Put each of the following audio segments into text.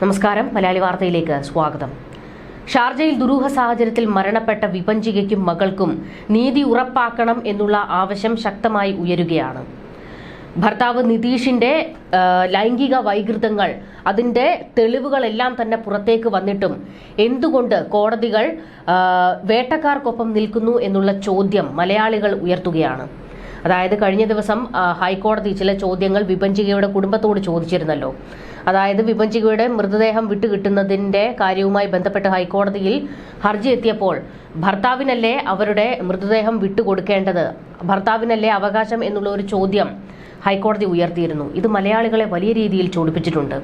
നമസ്കാരം. മലയാളി വാർത്തയിലേക്ക് സ്വാഗതം. ഷാർജയിൽ ദുരൂഹ സാഹചര്യത്തിൽ മരണപ്പെട്ട വിപഞ്ചികയ്ക്കും മകൾക്കും നീതി ഉറപ്പാക്കണം എന്നുള്ള ആവശ്യം ശക്തമായി ഉയരുകയാണ്. ഭർത്താവ് നിതീഷിന്റെ ലൈംഗിക വൈകൃതങ്ങൾ അതിന്റെ തെളിവുകളെല്ലാം തന്നെ പുറത്തേക്ക് വന്നിട്ടും എന്തുകൊണ്ട് കോടതികൾ വേട്ടക്കാർക്കൊപ്പം നിൽക്കുന്നു എന്നുള്ള ചോദ്യം മലയാളികൾ ഉയർത്തുകയാണ്. അതായത് കഴിഞ്ഞ ദിവസം ഹൈക്കോടതി ചില ചോദ്യങ്ങൾ വിപഞ്ചികയുടെ കുടുംബത്തോട് ചോദിച്ചിരുന്നല്ലോ. അതായത് വിപഞ്ചികയുടെ മൃതദേഹം വിട്ടുകിട്ടുന്നതിന്റെ കാര്യവുമായി ബന്ധപ്പെട്ട് ഹൈക്കോടതിയിൽ ഹർജി എത്തിയപ്പോൾ ഭർത്താവിനല്ലേ അവരുടെ മൃതദേഹം വിട്ടുകൊടുക്കേണ്ടത്? ഭർത്താവിനല്ലേ അവകാശം എന്നുള്ള ഒരു ചോദ്യം ഹൈക്കോടതി ഉയർത്തിയിരുന്നു. ഇത് മലയാളികളെ വലിയ രീതിയിൽ ചൊടിപ്പിച്ചിട്ടുണ്ട്.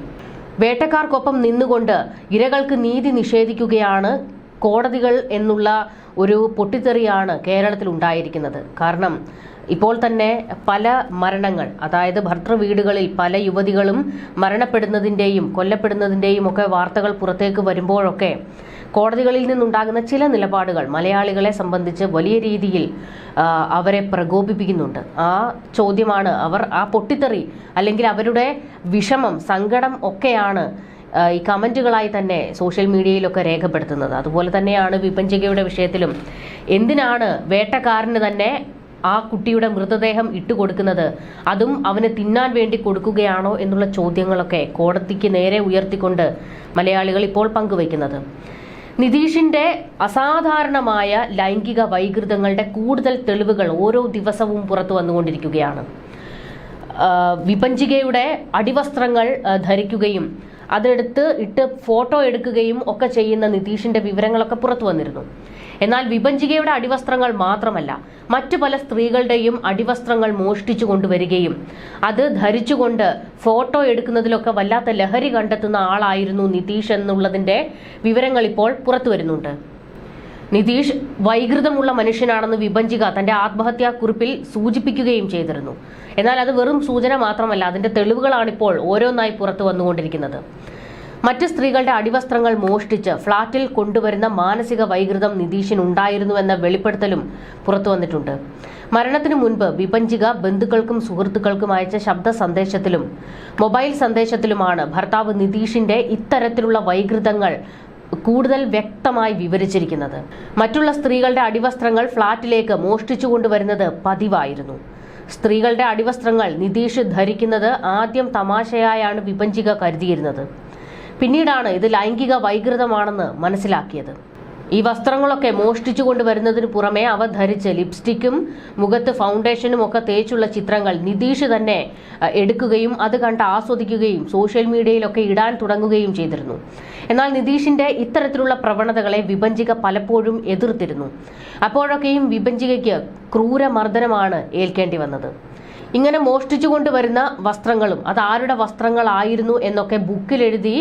വേട്ടക്കാർക്കൊപ്പം നിന്നുകൊണ്ട് ഇരകൾക്ക് നീതി നിഷേധിക്കുകയാണ് കോടതികൾ എന്നുള്ള ഒരു പൊട്ടിത്തെറിയാണ് കേരളത്തിൽ ഉണ്ടായിരിക്കുന്നത്. കാരണം ഇപ്പോൾ തന്നെ പല മരണങ്ങൾ അതായത് ഭർത്തൃ വീടുകളിൽ പല യുവതികളും മരണപ്പെടുന്നതിന്റെയും കൊല്ലപ്പെടുന്നതിന്റെയും ഒക്കെ വാർത്തകൾ പുറത്തേക്ക് വരുമ്പോഴൊക്കെ കോടതികളിൽ നിന്നുണ്ടാകുന്ന ചില നിലപാടുകൾ മലയാളികളെ സംബന്ധിച്ച് വലിയ രീതിയിൽ അവരെ പ്രകോപിപ്പിക്കുന്നുണ്ട്. ആ ചോദ്യമാണ് അവർ ആ പൊട്ടിത്തെറി അല്ലെങ്കിൽ അവരുടെ വിഷമം സങ്കടം ഒക്കെയാണ് ഈ കമന്റുകളായി തന്നെ സോഷ്യൽ മീഡിയയിലൊക്കെ രേഖപ്പെടുത്തുന്നത്. അതുപോലെ തന്നെയാണ് വിപഞ്ചികയുടെ വിഷയത്തിലും എന്തിനാണ് വേട്ടക്കാരന് തന്നെ ആ കുട്ടിയുടെ മൃതദേഹം ഇട്ടുകൊടുക്കുന്നത്. അതും അവന് തിന്നാൻ വേണ്ടി കൊടുക്കുകയാണോ എന്നുള്ള ചോദ്യങ്ങളൊക്കെ കോടതിക്ക് നേരെ ഉയർത്തിക്കൊണ്ട് മലയാളികൾ ഇപ്പോൾ പങ്കുവയ്ക്കുന്നത്. നിതീഷിന്റെ അസാധാരണമായ ലൈംഗിക വൈകൃതങ്ങളുടെ കൂടുതൽ തെളിവുകൾ ഓരോ ദിവസവും പുറത്തു വന്നുകൊണ്ടിരിക്കുകയാണ്. വിപഞ്ചികയുടെ അടിവസ്ത്രങ്ങൾ ധരിക്കുകയും അതെടുത്ത് ഇട്ട് ഫോട്ടോ എടുക്കുകയും ഒക്കെ ചെയ്യുന്ന നിതീഷിന്റെ വിവരങ്ങളൊക്കെ പുറത്തു വന്നിരുന്നു. എന്നാൽ വിപഞ്ചികയുടെ അടിവസ്ത്രങ്ങൾ മാത്രമല്ല മറ്റു പല സ്ത്രീകളുടെയും അടിവസ്ത്രങ്ങൾ മോഷ്ടിച്ചു കൊണ്ടുവരികയും അത് ധരിച്ചുകൊണ്ട് ഫോട്ടോ എടുക്കുന്നതിലൊക്കെ വല്ലാത്ത ലഹരി കണ്ടെത്തുന്ന ആളായിരുന്നു നിതീഷ് എന്നുള്ളതിന്റെ വിവരങ്ങൾ ഇപ്പോൾ പുറത്തു വരുന്നുണ്ട്. നിതീഷ് വൈകൃതമുള്ള മനുഷ്യനാണെന്ന് വിഭജിക തന്റെ ആത്മഹത്യാ കുറിപ്പിൽ സൂചിപ്പിക്കുകയും ചെയ്തിരുന്നു. എന്നാൽ അത് വെറും സൂചന മാത്രമല്ല അതിന്റെ തെളിവുകളാണ് ഇപ്പോൾ ഓരോന്നായി പുറത്തു വന്നുകൊണ്ടിരിക്കുന്നത്. മറ്റ് സ്ത്രീകളുടെ അടിവസ്ത്രങ്ങൾ മോഷ്ടിച്ച് ഫ്ളാറ്റിൽ കൊണ്ടുവരുന്ന മാനസിക വൈകൃതം നിതീഷിന് നിതീഷിനുണ്ടായിരുന്നുവെന്ന വെളിപ്പെടുത്തലും പുറത്തു വന്നിട്ടുണ്ട്. മരണത്തിനു മുൻപ് വിപഞ്ചിക ബന്ധുക്കൾക്കും സുഹൃത്തുക്കൾക്കും അയച്ച ശബ്ദ സന്ദേശത്തിലും മൊബൈൽ സന്ദേശത്തിലുമാണ് ഭർത്താവ് നിതീഷിന്റെ ഇത്തരത്തിലുള്ള വൈകൃതങ്ങൾ കൂടുതൽ വ്യക്തമായി വിവരിച്ചിരിക്കുന്നത്. മറ്റുള്ള സ്ത്രീകളുടെ അടിവസ്ത്രങ്ങൾ ഫ്ളാറ്റിലേക്ക് മോഷ്ടിച്ചു കൊണ്ടുവരുന്നത് പതിവായിരുന്നു. സ്ത്രീകളുടെ അടിവസ്ത്രങ്ങൾ നിതീഷ് ധരിക്കുന്നത് ആദ്യം തമാശയായാണ് വിപഞ്ചിക കരുതിയിരുന്നത്. പിന്നീടാണ് ഇത് ലൈംഗിക വൈകൃതമാണെന്ന് മനസ്സിലാക്കിയത്. ഈ വസ്ത്രങ്ങളൊക്കെ മോഷ്ടിച്ചു കൊണ്ടുവരുന്നതിന് പുറമെ അവ ധരിച്ച് ലിപ്സ്റ്റിക്കും മുഖത്ത് ഫൗണ്ടേഷനും ഒക്കെ തേച്ചുള്ള ചിത്രങ്ങൾ നിതീഷ് തന്നെ എടുക്കുകയും അത് കണ്ട് ആസ്വദിക്കുകയും സോഷ്യൽ മീഡിയയിലൊക്കെ ഇടാൻ തുടങ്ങുകയും ചെയ്തിരുന്നു. എന്നാൽ നിതീഷിന്റെ ഇത്തരത്തിലുള്ള പ്രവണതകളെ വിഭജിക പലപ്പോഴും എതിർത്തിരുന്നു. അപ്പോഴൊക്കെയും വിഭജികയ്ക്ക് ക്രൂരമർദ്ദനമാണ് ഏൽക്കേണ്ടി വന്നത്. ഇങ്ങനെ മോഷ്ടിച്ചു കൊണ്ടുവരുന്ന വസ്ത്രങ്ങളും അത് ആരുടെ വസ്ത്രങ്ങളായിരുന്നു എന്നൊക്കെ ബുക്കിലെഴുതി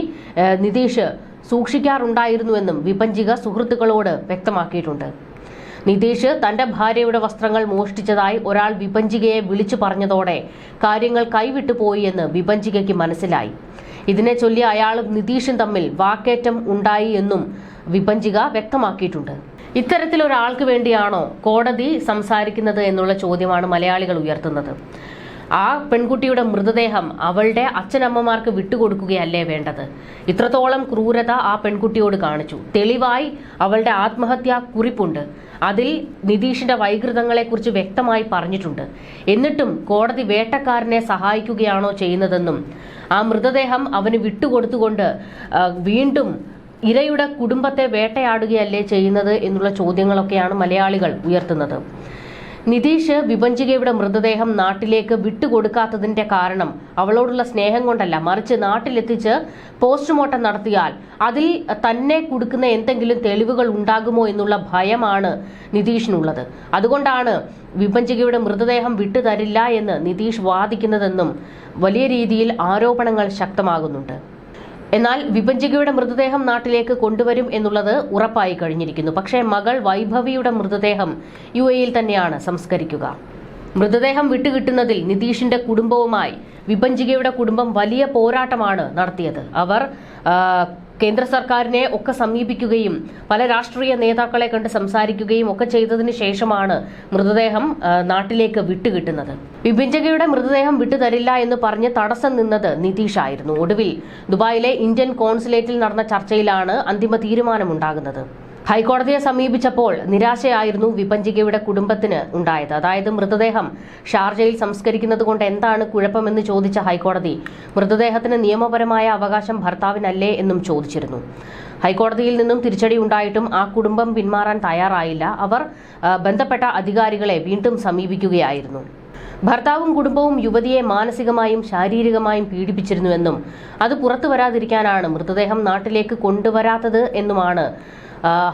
നിതീഷ് സൂക്ഷിക്കാറുണ്ടായിരുന്നുവെന്നും വിപഞ്ചിക സുഹൃത്തുക്കളോട് വ്യക്തമാക്കിയിട്ടുണ്ട്. നിതീഷ് തന്റെ ഭാര്യയുടെ വസ്ത്രങ്ങൾ മോഷ്ടിച്ചതായി ഒരാൾ വിപഞ്ചികയെ വിളിച്ചു പറഞ്ഞതോടെ കാര്യങ്ങൾ കൈവിട്ടു പോയി എന്ന് വിപഞ്ചികയ്ക്ക് മനസ്സിലായി. ഇതിനെ ചൊല്ലി അയാളും നിതീഷും തമ്മിൽ വാക്കേറ്റം ഉണ്ടായി എന്നും വിപഞ്ചിക വ്യക്തമാക്കിയിട്ടുണ്ട്. ഇത്തരത്തിലൊരാൾക്ക് വേണ്ടിയാണോ കോടതി സംസാരിക്കുന്നത് എന്നുള്ള ചോദ്യമാണ് മലയാളികൾ ഉയർത്തുന്നത്. ആ പെൺകുട്ടിയുടെ മൃതദേഹം അവളുടെ അച്ഛനമ്മമാർക്ക് വിട്ടുകൊടുക്കുകയല്ലേ വേണ്ടത്? ഇത്രത്തോളം ക്രൂരത ആ പെൺകുട്ടിയോട് കാണിച്ചു. തെളിവായി അവളുടെ ആത്മഹത്യാ കുറിപ്പുണ്ട്. അതിൽ നിതീഷിന്റെ വൈകൃതങ്ങളെക്കുറിച്ച് വ്യക്തമായി പറഞ്ഞിട്ടുണ്ട്. എന്നിട്ടും കോടതി വേട്ടക്കാരനെ സഹായിക്കുകയാണോ ചെയ്യുന്നതെന്നും ആ മൃതദേഹം അവന് വിട്ടുകൊടുത്തുകൊണ്ട് വീണ്ടും ഇരയുടെ കുടുംബത്തെ വേട്ടയാടുകയല്ലേ ചെയ്യുന്നത് എന്നുള്ള ചോദ്യങ്ങളൊക്കെയാണ് മലയാളികൾ ഉയർത്തുന്നത്. നിതീഷ് വിപഞ്ചികയുടെ മൃതദേഹം നാട്ടിലേക്ക് വിട്ടുകൊടുക്കാത്തതിന്റെ കാരണം അവളോടുള്ള സ്നേഹം കൊണ്ടല്ല. മറിച്ച് നാട്ടിലെത്തിച്ച് പോസ്റ്റ്മോർട്ടം നടത്തിയാൽ അതിൽ തന്നെ കൊടുക്കുന്ന എന്തെങ്കിലും തെളിവുകൾ ഉണ്ടാകുമോ എന്നുള്ള ഭയമാണ് നിതീഷിനുള്ളത്. അതുകൊണ്ടാണ് വിപഞ്ചികയുടെ മൃതദേഹം വിട്ടുതരില്ല എന്ന് നിതീഷ് വാദിക്കുന്നതെന്നും വലിയ രീതിയിൽ ആരോപണങ്ങൾ ശക്തമാകുന്നുണ്ട്. എന്നാൽ വിപഞ്ചികയുടെ മൃതദേഹം നാട്ടിലേക്ക് കൊണ്ടുവരും എന്നുള്ളത് ഉറപ്പായി കഴിഞ്ഞിരിക്കുന്നു. പക്ഷേ മകൾ വൈഭവിയുടെ മൃതദേഹം യു എയിൽ തന്നെയാണ് സംസ്കരിക്കുക. മൃതദേഹം വിട്ടുകിട്ടുന്നതിൽ നിതീഷിന്റെ കുടുംബവുമായി വിപഞ്ചികയുടെ കുടുംബം വലിയ പോരാട്ടമാണ് നടത്തിയത്. അവർ കേന്ദ്ര സർക്കാരിനെ ഒക്കെ സമീപിക്കുകയും പല രാഷ്ട്രീയ നേതാക്കളെ കണ്ട് സംസാരിക്കുകയും ഒക്കെ ചെയ്തതിന് ശേഷമാണ് മൃതദേഹം നാട്ടിലേക്ക് വിട്ടുകിട്ടുന്നത്. വിഭിഞ്ചകയുടെ മൃതദേഹം വിട്ടുതരില്ല എന്ന് പറഞ്ഞ് തടസ്സം നിന്നത് നിതീഷ് ആയിരുന്നു ഒടുവിൽ ദുബായിലെ ഇന്ത്യൻ കോൺസുലേറ്റിൽ നടന്ന ചർച്ചയിലാണ് അന്തിമ തീരുമാനമുണ്ടാകുന്നത്. ഹൈക്കോടതിയെ സമീപിച്ചപ്പോൾ നിരാശയായിരുന്നു വിപഞ്ചികയുടെ കുടുംബത്തിന് ഉണ്ടായത്. അതായത് മൃതദേഹം ഷാർജയിൽ സംസ്കരിക്കുന്നത് കൊണ്ട് എന്താണ് കുഴപ്പമെന്ന് ചോദിച്ച ഹൈക്കോടതി മൃതദേഹത്തിന് നിയമപരമായ അവകാശം ഭർത്താവിനല്ലേ എന്നും ചോദിച്ചിരുന്നു. ഹൈക്കോടതിയിൽ നിന്നും തിരിച്ചടി ഉണ്ടായിട്ടും ആ കുടുംബം പിന്മാറാൻ തയ്യാറായില്ല. അവർ ബന്ധപ്പെട്ട അധികാരികളെ വീണ്ടും സമീപിക്കുകയായിരുന്നു. ഭർത്താവും കുടുംബവും യുവതിയെ മാനസികമായും ശാരീരികമായും പീഡിപ്പിച്ചിരുന്നുവെന്നും അത് പുറത്തു വരാതിരിക്കാനാണ് മൃതദേഹം നാട്ടിലേക്ക് കൊണ്ടുവരാത്തത് എന്നുമാണ്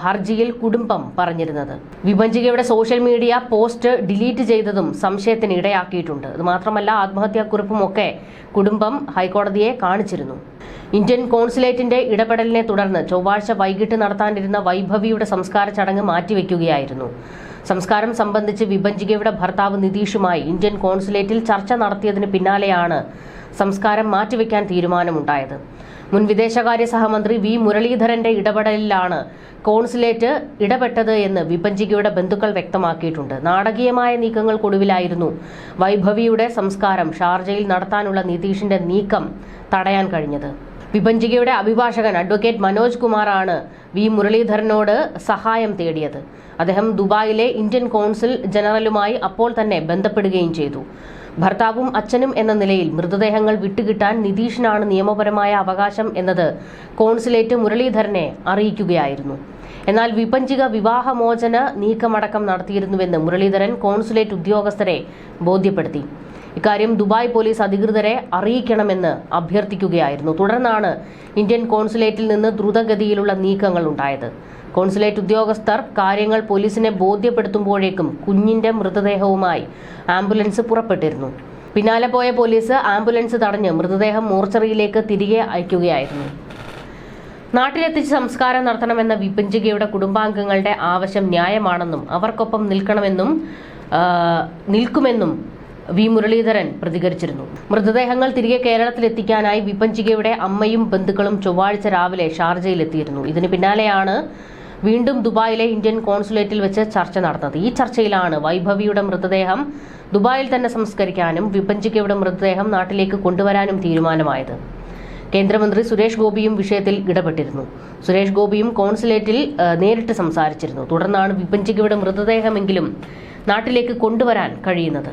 ഹർജിയിൽ കുടുംബം പറഞ്ഞിരുന്നത്. വിഭജികയുടെ സോഷ്യൽ മീഡിയ പോസ്റ്റ് ഡിലീറ്റ് ചെയ്തതും സംശയത്തിന് ഇടയാക്കിയിട്ടുണ്ട്. ഇത് മാത്രമല്ല ആത്മഹത്യാക്കുറിപ്പും ഒക്കെ കുടുംബം ഹൈക്കോടതിയെ കാണിച്ചിരുന്നു. ഇന്ത്യൻ കോൺസുലേറ്റിന്റെ ഇടപെടലിനെ തുടർന്ന് ചൊവ്വാഴ്ച വൈകിട്ട് നടത്താനിരുന്ന വൈഭവിയുടെ സംസ്കാര ചടങ്ങ് മാറ്റിവെക്കുകയായിരുന്നു. സംസ്കാരം സംബന്ധിച്ച് വിഭജികയുടെ ഭർത്താവ് നിതീഷുമായി ഇന്ത്യൻ കോൺസുലേറ്റിൽ ചർച്ച നടത്തിയതിന് പിന്നാലെയാണ് സംസ്കാരം മാറ്റിവെക്കാൻ തീരുമാനമുണ്ടായത്. മുൻ വിദേശകാര്യ സഹമന്ത്രി വി. മുരളീധരന്റെ ഇടപെടലിലാണ് കോൺസുലേറ്റ് ഇടപെട്ടത് എന്ന് വിപഞ്ചികയുടെ ബന്ധുക്കൾ വ്യക്തമാക്കിയിട്ടുണ്ട്. നാടകീയമായ നീക്കങ്ങൾക്കൊടുവിലായിരുന്നു വൈഭവിയുടെ സംസ്കാരം ഷാർജയിൽ നടത്താനുള്ള നിതീഷിന്റെ നീക്കം തടയാൻ കഴിഞ്ഞത്. വിഭജികയുടെ അഭിഭാഷകൻ അഡ്വക്കേറ്റ് മനോജ് കുമാറാണ് വി മുരളീധരനോട് സഹായം തേടിയത്. അദ്ദേഹം ദുബായിലെ ഇന്ത്യൻ കോൺസുൽ ജനറലുമായി അപ്പോൾ തന്നെ ബന്ധപ്പെടുകയും ചെയ്തു. ഭർത്താവും അച്ഛനും എന്ന നിലയിൽ മൃതദേഹങ്ങൾ വിട്ടുകിട്ടാൻ നിതീഷിനാണ് നിയമപരമായ അവകാശം എന്നത് കോൺസുലേറ്റ് മുരളീധരനെ അറിയിക്കുകയായിരുന്നു. എന്നാൽ വിപഞ്ചിക വിവാഹമോചന നീക്കമടക്കം നടത്തിയിരുന്നുവെന്ന് മുരളീധരൻ കോൺസുലേറ്റ് ഉദ്യോഗസ്ഥരെ ബോധ്യപ്പെടുത്തി. ഇക്കാര്യം ദുബായ് പോലീസ് അധികൃതരെ അറിയിക്കണമെന്ന് അഭ്യർത്ഥിക്കുകയായിരുന്നു. തുടർന്നാണ് ഇന്ത്യൻ കോൺസുലേറ്റിൽ നിന്ന് ദ്രുതഗതിയിലുള്ള നീക്കങ്ങൾ ഉണ്ടായത്. കോൺസുലേറ്റ് ഉദ്യോഗസ്ഥർ കാര്യങ്ങൾ പോലീസിനെ ബോധ്യപ്പെടുത്തുമ്പോഴേക്കും കുഞ്ഞിന്റെ മൃതദേഹവുമായി ആംബുലൻസ് പുറപ്പെട്ടിരുന്നു. പിന്നാലെ പോയ പോലീസ് ആംബുലൻസ് തടഞ്ഞ് മൃതദേഹം മോർച്ചറിയിലേക്ക് തിരികെ അയക്കുകയായിരുന്നു. നാട്ടിലെത്തിച്ച് സംസ്കാരം നടത്തണമെന്ന വിപഞ്ചികയുടെ കുടുംബാംഗങ്ങളുടെ ആവശ്യം ന്യായമാണെന്നും അവർക്കൊപ്പം നിൽക്കണമെന്നും നിൽക്കുമെന്നും വി മുരളീധരൻ പ്രതികരിച്ചിരുന്നു. മൃതദേഹങ്ങൾ തിരികെ കേരളത്തിൽ എത്തിക്കാനായി വിപഞ്ചികയുടെ അമ്മയും ബന്ധുക്കളും ചൊവ്വാഴ്ച രാവിലെ ഷാർജയിലെത്തിയിരുന്നു. ഇതിന് പിന്നാലെയാണ് വീണ്ടും ദുബായിലെ ഇന്ത്യൻ കോൺസുലേറ്റിൽ വെച്ച് ചർച്ച നടന്നത്. ഈ ചർച്ചയിലാണ് വൈഭവിയുടെ മൃതദേഹം ദുബായിൽ തന്നെ സംസ്കരിക്കാനും വിപഞ്ചികയുടെ മൃതദേഹം നാട്ടിലേക്ക് കൊണ്ടുവരാനും തീരുമാനമായത്. കേന്ദ്രമന്ത്രി സുരേഷ് ഗോപിയും വിഷയത്തിൽ ഇടപെട്ടിരുന്നു. സുരേഷ് ഗോപിയും കോൺസുലേറ്റിൽ നേരിട്ട് സംസാരിച്ചിരുന്നു. തുടർന്നാണ് വിപഞ്ചികയുടെ മൃതദേഹമെങ്കിലും നാട്ടിലേക്ക് കൊണ്ടുവരാൻ കഴിയുന്നത്.